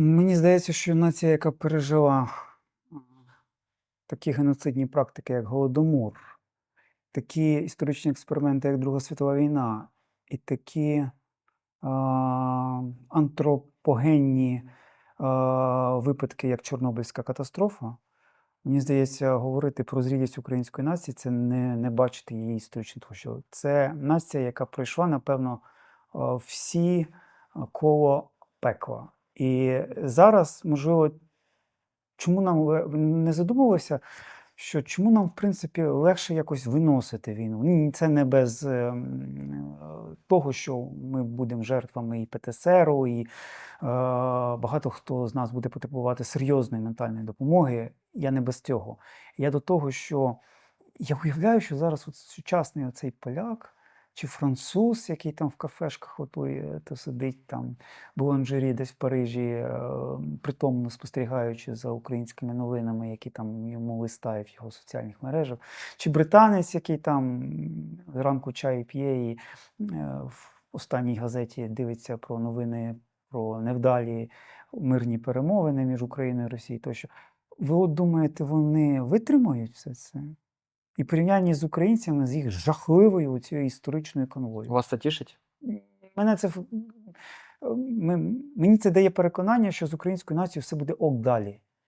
Мені здається, що нація, яка пережила такі геноцидні практики, як Голодомор, такі історичні експерименти, як Друга світова війна, і такі а, антропогенні а, випадки, як Чорнобильська катастрофа, мені здається, говорити про зрілість української нації це не, не бачити її історичну площу. Це нація, яка пройшла, напевно, всі коло пекла. І зараз, можливо, чому нам не задумувалися, що чому нам, в принципі, легше якось виносити війну? Це не без е, того, що ми будемо жертвами і ПТСРу, і е, багато хто з нас буде потребувати серйозної ментальної допомоги. Я не без цього. Я до того, що я уявляю, що зараз от сучасний оцей поляк чи француз, який там в кафешках готує, то сидить там буланжері десь в Парижі, е, притомно спостерігаючи за українськими новинами, які там йому листають в його соціальних мережах, чи британець, який там м, зранку чай п'є і е, в останній газеті дивиться про новини про невдалі мирні перемовини між Україною і Росією тощо. Ви от думаєте, вони витримають все це? І порівнянні з українцями з їх жахливою цією історичною конвою. Вас це тішить? Мене це мені це дає переконання, що з українською нацією все буде ок далі.